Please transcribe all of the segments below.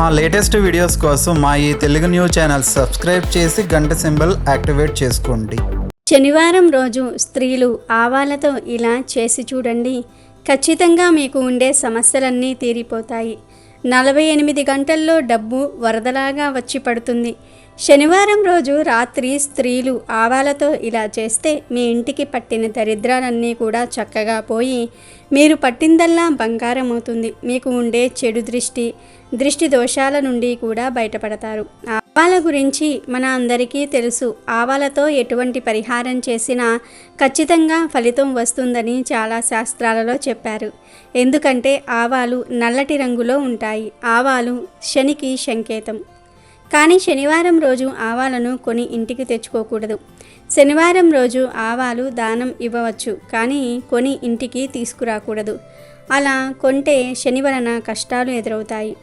మా latest videos కోసం మా ఈ తెలుగు న్యూస్ ఛానల్ సబ్స్క్రైబ్ చేసి గంట సింబల్ యాక్టివేట్ చేసుకోండి. శనివారం రోజు స్త్రీలు ఆవాలతో ఇలా చేసి చూడండి. ఖచ్చితంగా మీకు ఉండే సమస్యలన్నీ తీరిపోతాయి. నలభై ఎనిమిది గంటల్లో డబ్బు వరదలాగా వచ్చి పడుతుంది. శనివారం రోజు రాత్రి స్త్రీలు ఆవాలతో ఇలా చేస్తే మీ ఇంటికి పట్టిన దరిద్రాలన్నీ కూడా చక్కగా పోయి మీరు పట్టిందల్లా బంగారం అవుతుంది మీకు ఉండే చెడు దృష్టి దృష్టి దోషాల నుండి కూడా బయటపడతారు. ఆవాల గురించి మన అందరికీ తెలుసు. ఆవాలతో ఎటువంటి పరిహారం చేసినా ఖచ్చితంగా ఫలితం వస్తుందని చాలా శాస్త్రాలలో చెప్పారు. ఎందుకంటే ఆవాలు నల్లటి రంగులో ఉంటాయి. ఆవాలు శనికి సంకేతం. కానీ శనివారం రోజు ఆవాలను కొని ఇంటికి తెచ్చుకోకూడదు. శనివారం రోజు ఆవాలు దానం ఇవ్వవచ్చు. కానీ కొని ఇంటికి తీసుకురాకూడదు. అలా కొంటే శని వలన కష్టాలు ఎదురవుతాయి.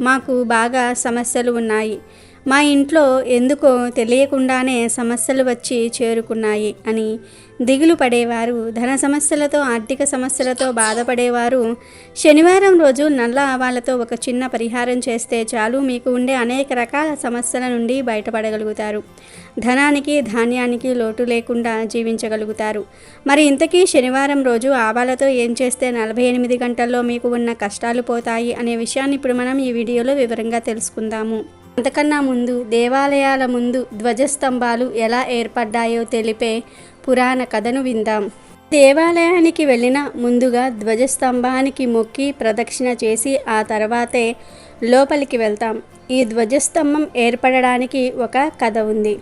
మాకు బాగా సమస్యలు ఉన్నాయి. మా ఇంట్లో ఎందుకో తెలియకుండానే సమస్యలు వచ్చి చేరుకున్నాయి అని దిగులు పడేవారు. ధన సమస్యలతో ఆర్థిక సమస్యలతో బాధపడేవారు. శనివారం రోజు నల్ల ఆవాలతో ఒక చిన్న పరిహారం చేస్తే చాలు. మీకు ఉండే అనేక రకాల సమస్యల నుండి బయటపడగలుగుతారు. ధనానికి ధాన్యానికి లోటు లేకుండా జీవించగలుగుతారు. మరి ఇంతకీ శనివారం రోజు ఆవాలతో ఏం చేస్తే నలభై ఎనిమిది గంటల్లో మీకు ఉన్న కష్టాలు పోతాయి అనే విషయాన్ని ఇప్పుడు మనం ఈ వీడియోలో వివరంగా తెలుసుకుందాము. అంతకన్నా ముందు దేవాలయాల ముందు ధ్వజస్తంభాలు ఎలా ఏర్పడ్డాయో తెలిపే పురాణ కథను విందాం. దేవాలయానికి వెళ్ళిన ముందుగా ధ్వజస్తంభానికి మొక్కి ప్రదక్షిణ చేసి ఆ తర్వాతే లోపలికి వెళ్తాం. ఈ ధ్వజస్తంభం ఏర్పడడానికి ఒక కథ ఉంది.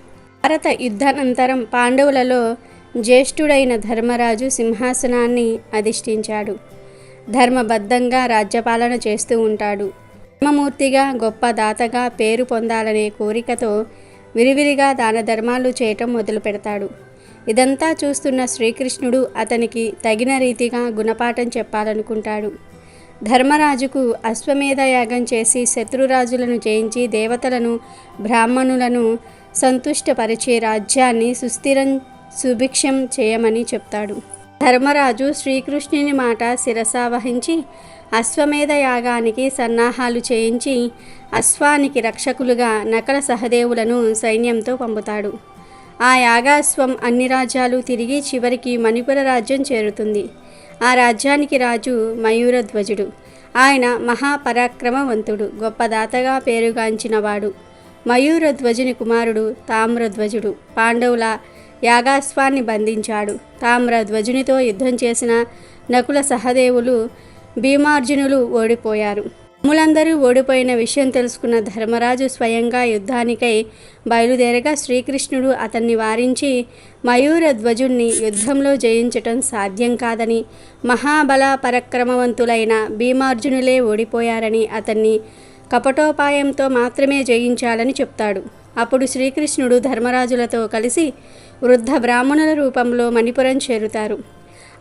భారత యుద్ధానంతరం పాండవులలో జ్యేష్ఠుడైన ధర్మరాజు సింహాసనాన్ని అధిష్ఠించాడు. ధర్మబద్ధంగా రాజ్యపాలన చేస్తూ ఉంటాడు. ధర్మమూర్తిగా గొప్ప దాతగా పేరు పొందాలనే కోరికతో విరివిరిగా దాన ధర్మాలు చేయటం మొదలు పెడతాడు ఇదంతా చూస్తున్న శ్రీకృష్ణుడు అతనికి తగిన రీతిగా గుణపాఠం చెప్పాలనుకుంటాడు. ధర్మరాజుకు అశ్వమేధ యాగం చేసి శత్రురాజులను జయించి దేవతలను బ్రాహ్మణులను సంతుష్టపరిచే రాజ్యాన్ని సుస్థిరం సుభిక్షం చేయమని చెప్తాడు. ధర్మరాజు శ్రీకృష్ణుని మాట శిరసావహించి అశ్వమేధ యాగానికి సన్నాహాలు చేయించి అశ్వానికి రక్షకులుగా నకల సహదేవులను సైన్యంతో పంపుతాడు. ఆ యాగాశ్వం అన్ని రాజ్యాలు తిరిగి చివరికి మణిపుర రాజ్యం చేరుతుంది. ఆ రాజ్యానికి రాజు మయూరధ్వజుడు. ఆయన మహాపరాక్రమవంతుడు గొప్ప దాతగా పేరుగాంచినవాడు. మయూరధ్వజుని కుమారుడు తామ్రధ్వజుడు. పాండవుల యాగాశ్వాన్ని బంధించాడు. తామ్రధ్వజునితో యుద్ధం చేసిన నకుల సహదేవులు భీమార్జునులు ఓడిపోయారు. ములందరూ ఓడిపోయిన విషయం తెలుసుకున్న ధర్మరాజు స్వయంగా యుద్ధానికై బయలుదేరగా శ్రీకృష్ణుడు అతన్ని వారించి మయూర ధ్వజుణ్ణి యుద్ధంలో జయించటం సాధ్యం కాదని మహాబల పరక్రమవంతులైన భీమార్జునులే ఓడిపోయారని అతన్ని కపటోపాయంతో మాత్రమే జయించాలని చెప్తాడు. అప్పుడు శ్రీకృష్ణుడు ధర్మరాజులతో కలిసి వృద్ధ బ్రాహ్మణుల రూపంలో మణిపురం చేరుతారు.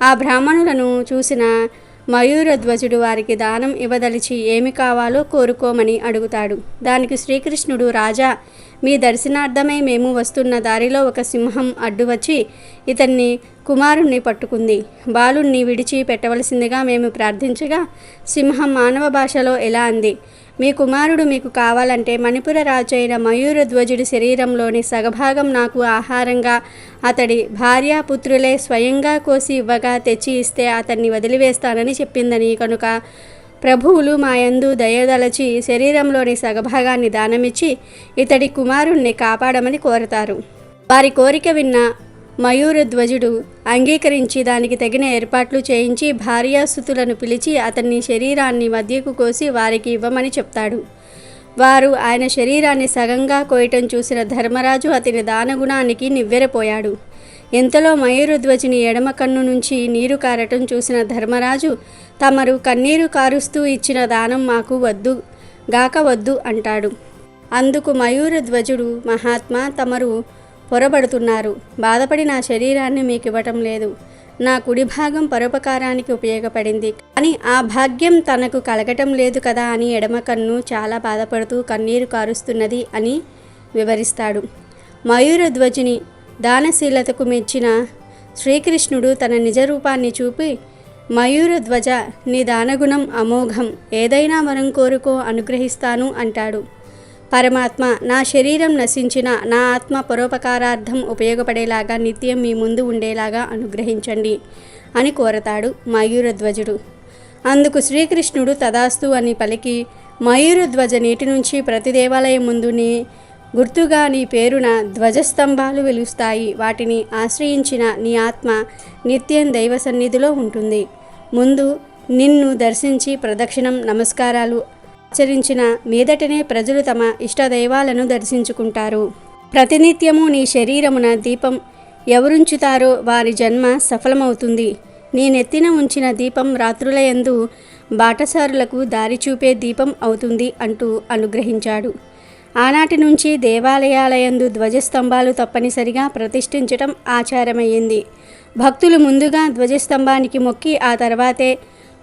ఆ బ్రాహ్మణులను చూసిన మయూరధ్వజుడు వారికి దానం ఇవ్వదలిచి ఏమి కావాలో కోరుకోమని అడుగుతాడు. దానికి శ్రీకృష్ణుడు రాజా మీ దర్శనార్థమై మేము వస్తున్న దారిలో ఒక సింహం అడ్డువచ్చి ఇతన్ని కుమారుణ్ణి పట్టుకుంది. బాలుణ్ణి విడిచి పెట్టవలసిందిగా మేము ప్రార్థించగా సింహం మానవ భాషలో ఎలా అంది? మీ కుమారుడు మీకు కావాలంటే మణిపుర రాజు అయిన మయూరధ్వజుడి శరీరంలోని సగభాగం నాకు ఆహారంగా అతడి భార్యాపుత్రులే స్వయంగా కోసి ఇవ్వగా తెచ్చి ఇస్తే అతన్ని వదిలివేస్తానని చెప్పిందని కనుక ప్రభువులు మా యందు దయదలచి శరీరంలోని సగభాగాన్ని దానమిచ్చి ఇతడి కుమారుణ్ణి కాపాడమని కోరతారు. వారి కోరిక విన్న మయూరధ్వజుడు అంగీకరించి దానికి తగిన ఏర్పాట్లు చేయించి భార్యాసుతులను పిలిచి అతన్ని శరీరాన్ని మధ్యకు కోసి వారికి ఇవ్వమని చెప్తాడు. వారు ఆయన శరీరాన్ని సగంగా కోయటం చూసిన ధర్మరాజు అతని దానగుణానికి నివ్వెరపోయాడు. ఇంతలో మయూరధ్వజుని ఎడమ కన్ను నుంచి నీరు కారటం చూసిన ధర్మరాజు తమరు కన్నీరు కారుస్తూ ఇచ్చిన దానం మాకు వద్దు గాక వద్దు అంటాడు. అందుకు మయూరధ్వజుడు మహాత్మా తమరు పొరబడుతున్నారు. బాధపడి నా శరీరాన్ని మీకు ఇవ్వటం లేదు. నా కుడి భాగం పరోపకారానికి ఉపయోగపడింది. కానీ ఆ భాగ్యం తనకు కలగటం లేదు కదా అని ఎడమ కన్ను చాలా బాధపడుతూ కన్నీరు కారుస్తున్నది అని వివరిస్తాడు. మయూర ధ్వజిని దానశీలతకు మెచ్చిన శ్రీకృష్ణుడు తన నిజ రూపాన్ని చూపి మయూర ధ్వజ నీ దానగుణం అమోఘం. ఏదైనా వరం కోరుకో అనుగ్రహిస్తాను అంటాడు. పరమాత్మ నా శరీరం నశించిన నా ఆత్మ పరోపకారార్థం ఉపయోగపడేలాగా నిత్యం మీ ముందు ఉండేలాగా అనుగ్రహించండి అని కోరతాడు మయూరధ్వజుడు. అందుకు శ్రీకృష్ణుడు తదాస్తు అని పలికి మయూరధ్వజ నీటి నుంచి ప్రతి దేవాలయం ముందు నీ గుర్తుగా నీ పేరున ధ్వజస్తంభాలు వెలుస్తాయి. వాటిని ఆశ్రయించిన నీ ఆత్మ నిత్యం దైవ సన్నిధిలో ఉంటుంది. ముందు నిన్ను దర్శించి ప్రదక్షిణం నమస్కారాలు ఆచరించిన మీదటనే ప్రజలు తమ ఇష్టదైవాలను దర్శించుకుంటారు. ప్రతినిత్యము నీ శరీరమున దీపం ఎవరుంచుతారో వారి జన్మ సఫలమవుతుంది. నేనెత్తిన ఉంచిన దీపం రాత్రులయందు బాటసారులకు దారి చూపే దీపం అవుతుంది అంటూ అనుగ్రహించాడు. ఆనాటి నుంచి దేవాలయాలయందు ధ్వజస్తంభాలు తప్పనిసరిగా ప్రతిష్ఠించటం ఆచారమయ్యింది. భక్తులు ముందుగా ధ్వజస్తంభానికి మొక్కి ఆ తర్వాతే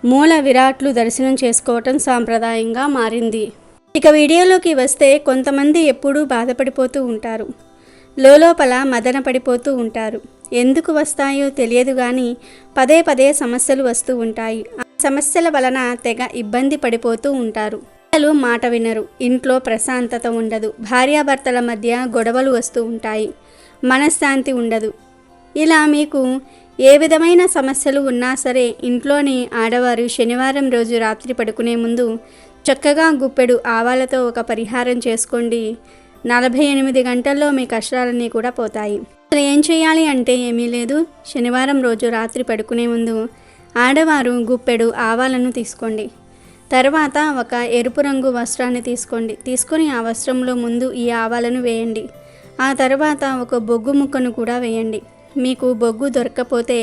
మూల విరాట్లు దర్శనం చేసుకోవటం సాంప్రదాయంగా మారింది. ఇక వీడియోలోకి వస్తే కొంతమంది ఎప్పుడూ బాధపడిపోతూ ఉంటారు. లోలోపల మదన పడిపోతూ ఉంటారు. ఎందుకు వస్తాయో తెలియదు కానీ పదే పదే సమస్యలు వస్తూ ఉంటాయి. ఆ సమస్యల వలన తెగ ఇబ్బంది పడిపోతూ ఉంటారు. పిల్లలు మాట వినరు. ఇంట్లో ప్రశాంతత ఉండదు. భార్యాభర్తల మధ్య గొడవలు వస్తూ ఉంటాయి. మనశ్శాంతి ఉండదు. ఇలా మీకు ఏ విధమైన సమస్యలు ఉన్నా సరే ఇంట్లోని ఆడవారు శనివారం రోజు రాత్రి పడుకునే ముందు చక్కగా గుప్పెడు ఆవాలతో ఒక పరిహారం చేసుకోండి. నలభై ఎనిమిది గంటల్లో మీ కష్టాలన్నీ కూడా పోతాయి. అసలు ఏం చేయాలి అంటే ఏమీ లేదు. శనివారం రోజు రాత్రి పడుకునే ముందు ఆడవారు గుప్పెడు ఆవాలను తీసుకోండి. తర్వాత ఒక ఎరుపు రంగు వస్త్రాన్ని తీసుకోండి. తీసుకొని ఆ వస్త్రంలో ముందు ఈ ఆవాలను వేయండి. ఆ తర్వాత ఒక బొగ్గు ముక్కను కూడా వేయండి. మీకు బొగ్గు దొరకపోతే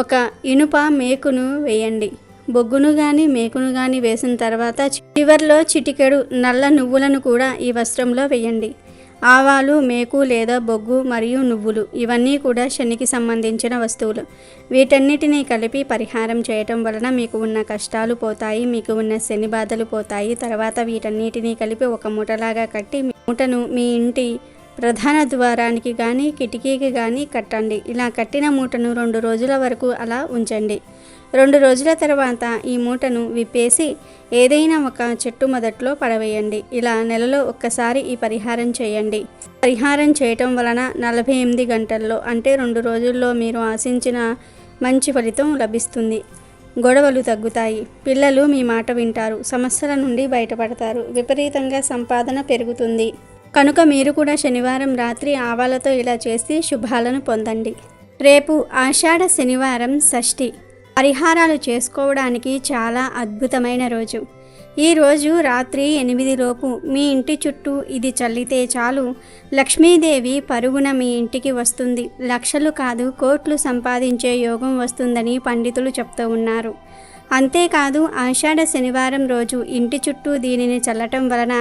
ఒక ఇనుప మేకును వేయండి. బొగ్గును కానీ మేకును కానీ వేసిన తర్వాత చివర్లో చిటికెడు నల్ల నువ్వులను కూడా ఈ వస్త్రంలో వేయండి. ఆవాలు మేకు లేదా బొగ్గు మరియు నువ్వులు ఇవన్నీ కూడా శనికి సంబంధించిన వస్తువులు. వీటన్నిటినీ కలిపి పరిహారం చేయటం వలన మీకు ఉన్న కష్టాలు పోతాయి మీకు ఉన్న శని బాధలు పోతాయి. తర్వాత వీటన్నిటినీ కలిపి ఒక మూటలాగా కట్టి మూటను మీ ఇంటి ప్రధాన ద్వారానికి కానీ కిటికీకి కానీ కట్టండి. ఇలా కట్టిన మూటను రెండు రోజుల వరకు అలా ఉంచండి. రెండు రోజుల తర్వాత ఈ మూటను విప్పేసి ఏదైనా ఒక చెట్టు మొదట్లో పడవేయండి. ఇలా నెలలో ఒక్కసారి ఈ పరిహారం చేయండి. పరిహారం చేయటం వలన నలభై ఎనిమిది గంటల్లో అంటే రెండు రోజుల్లో మీరు ఆశించిన మంచి ఫలితం లభిస్తుంది. గొడవలు తగ్గుతాయి. పిల్లలు మీ మాట వింటారు. సమస్యల నుండి బయటపడతారు. విపరీతంగా సంపాదన పెరుగుతుంది. కనుక మీరు కూడా శనివారం రాత్రి ఆవాలతో ఇలా చేసి శుభాలను పొందండి. రేపు ఆషాఢ శనివారం షష్ఠి. పరిహారాలు చేసుకోవడానికి చాలా అద్భుతమైన రోజు. ఈ రోజు రాత్రి ఎనిమిదిలోపు మీ ఇంటి చుట్టూ ఇది చల్లితే చాలు. లక్ష్మీదేవి పరుగున మీ ఇంటికి వస్తుంది. లక్షలు కాదు కోట్లు సంపాదించే యోగం వస్తుందని పండితులు చెప్తూ ఉన్నారు. అంతేకాదు ఆషాఢ శనివారం రోజు ఇంటి చుట్టూ దీనిని చల్లటం వలన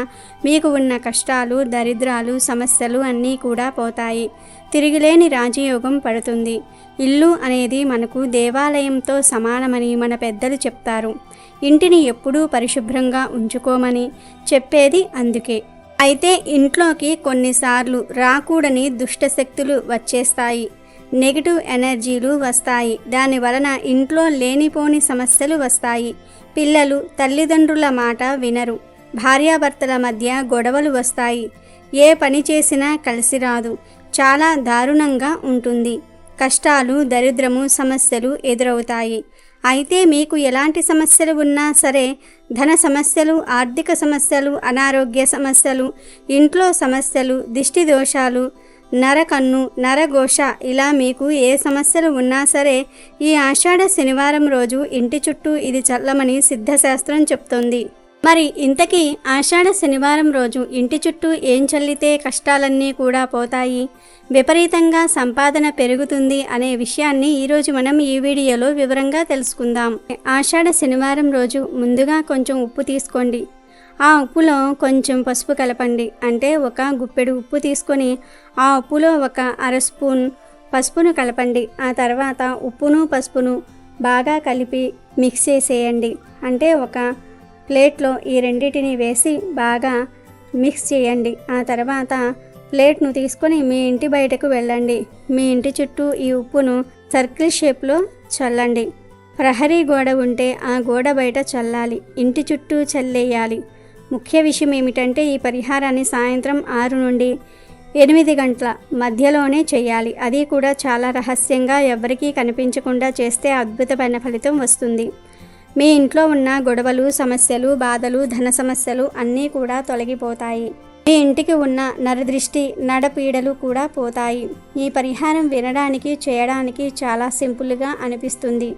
మీకు ఉన్న కష్టాలు దరిద్రాలు సమస్యలు అన్నీ కూడా పోతాయి. తిరిగిలేని రాజయోగం పడుతుంది. ఇల్లు అనేది మనకు దేవాలయంతో సమానమని మన పెద్దలు చెప్తారు. ఇంటిని ఎప్పుడూ పరిశుభ్రంగా ఉంచుకోమని చెప్పేది అందుకే. అయితే ఇంట్లోకి కొన్నిసార్లు రాకూడని దుష్టశక్తులు వచ్చేస్తాయి. నెగిటివ్ ఎనర్జీలు వస్తాయి. దాని వలన ఇంట్లో లేనిపోని సమస్యలు వస్తాయి. పిల్లలు తల్లిదండ్రుల మాట వినరు. భార్యాభర్తల మధ్య గొడవలు వస్తాయి. ఏ పని చేసినా కలిసి రాదు. చాలా దారుణంగా ఉంటుంది. కష్టాలు దరిద్రము సమస్యలు ఎదురవుతాయి. అయితే మీకు ఎలాంటి సమస్యలు ఉన్నా సరే ధన సమస్యలు ఆర్థిక సమస్యలు అనారోగ్య సమస్యలు ఇంట్లో సమస్యలు దిష్టి దోషాలు నరకన్ను నరఘోష ఇలా మీకు ఏ సమస్యలు ఉన్నా సరే ఈ ఆషాఢ శనివారం రోజు ఇంటి చుట్టూ ఇది చల్లమని సిద్ధశాస్త్రం చెప్తోంది. మరి ఇంతకీ ఆషాఢ శనివారం రోజు ఇంటి చుట్టూ ఏం చల్లితే కష్టాలన్నీ కూడా పోతాయి? విపరీతంగా సంపాదన పెరుగుతుంది అనే విషయాన్ని ఈరోజు మనం ఈ వీడియోలో వివరంగా తెలుసుకుందాం. ఆషాఢ శనివారం రోజు ముందుగా కొంచెం ఉప్పు తీసుకోండి. ఆ ఉప్పులో కొంచెం పసుపు కలపండి. అంటే ఒక గుప్పెడు ఉప్పు తీసుకొని ఆ ఉప్పులో ఒక అర స్పూన్ పసుపును కలపండి. ఆ తర్వాత ఉప్పును పసుపును బాగా కలిపి మిక్స్ చేసేయండి. అంటే ఒక ప్లేట్లో ఈ రెండింటిని వేసి బాగా మిక్స్ చేయండి. ఆ తర్వాత ప్లేట్ను తీసుకొని మీ ఇంటి బయటకు వెళ్ళండి. మీ ఇంటి చుట్టూ ఈ ఉప్పును సర్కిల్ షేప్లో చల్లండి. ప్రహరీ గోడ ఉంటే ఆ గోడ బయట చల్లాలి. ఇంటి చుట్టూ చల్లేయాలి. ముఖ్య విషయం ఏమిటంటే ఈ పరిహారాన్ని సాయంత్రం ఆరు నుండి ఎనిమిది గంటల మధ్యలోనే చేయాలి. అది కూడా చాలా రహస్యంగా ఎవరికీ కనిపించకుండా చేస్తే అద్భుతమైన ఫలితం వస్తుంది. మీ ఇంట్లో ఉన్న గొడవలు సమస్యలు బాధలు ధన సమస్యలు అన్నీ కూడా తొలగిపోతాయి. మీ ఇంటికి ఉన్న నరదృష్టి నడపీడలు కూడా పోతాయి. ఈ పరిహారం వినడానికి చేయడానికి చాలా సింపుల్గా అనిపిస్తుంది.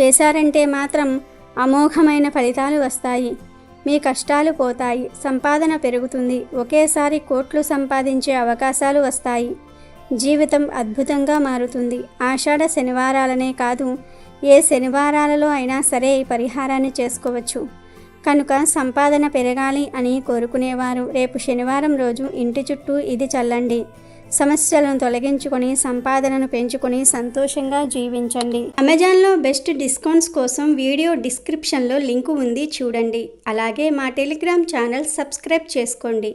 చేశారంటే మాత్రం అమోఘమైన ఫలితాలు వస్తాయి. మీ కష్టాలు పోతాయి సంపాదన పెరుగుతుంది ఒకేసారి కోట్లు సంపాదించే అవకాశాలు వస్తాయి. జీవితం అద్భుతంగా మారుతుంది. ఆషాఢ శనివారాలనే కాదు ఏ శనివారాలలో అయినా సరే ఈ పరిహారాన్ని చేసుకోవచ్చు. కనుక సంపాదన పెరగాలి అని కోరుకునేవారు. రేపు శనివారం రోజు ఇంటి చుట్టూ ఇది చల్లండి. సమస్యలను తొలగించుకొని సంపాదనను పెంచుకొని సంతోషంగా జీవించండి. అమెజాన్లో బెస్ట్ డిస్కౌంట్స్ కోసం వీడియో డిస్క్రిప్షన్లో లింకు ఉంది చూడండి. అలాగే మా టెలిగ్రామ్ ఛానల్ సబ్స్క్రైబ్ చేసుకోండి.